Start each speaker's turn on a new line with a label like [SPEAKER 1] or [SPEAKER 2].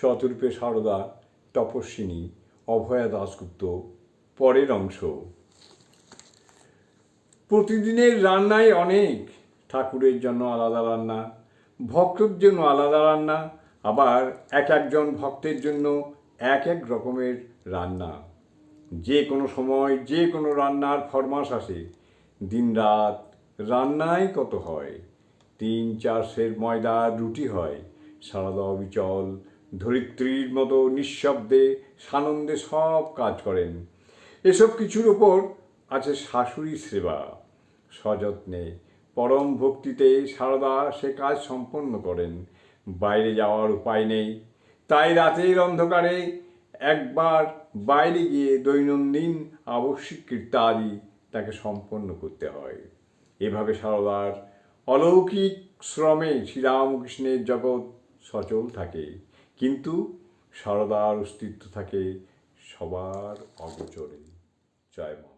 [SPEAKER 1] শতরূপে সারদা, তপস্বিনী, অভয়া দাসগুপ্ত পরের অংশ। প্রতিদিনের রান্নায় অনেক ঠাকুরের জন্য আলাদা রান্না ভক্তর জন্য আলাদা রান্না, আবার এক একজন ভক্তের জন্য এক এক রকমের রান্না। যে কোনো সময় যে কোনো রান্নার ফরমাস আসে। দিনরাত রান্নায় কত হয়? তিন চার সের ময়দার রুটি হয়। সারাদা অবিচল ধরিত্রীর মতো নিঃশব্দে সানন্দে সব কাজ করেন। এসব কিছুর ওপর আছে শাশুড়ি সেবা। সযত্নে, পরম ভক্তিতে সারদা সে কাজ সম্পন্ন করেন। বাইরে যাওয়ার উপায় নেই। তাই রাতের অন্ধকারে একবার বাইরে গিয়ে দৈনন্দিন আবশ্যিক কীর্তাদি তাকে সম্পন্ন করতে হয়। এভাবে সারদার অলৌকিক শ্রমে শ্রীরামকৃষ্ণের জগৎ সচল থাকে। কিন্তু সারদার অস্তিত্ব থাকে সবার অগোচরে জয় মা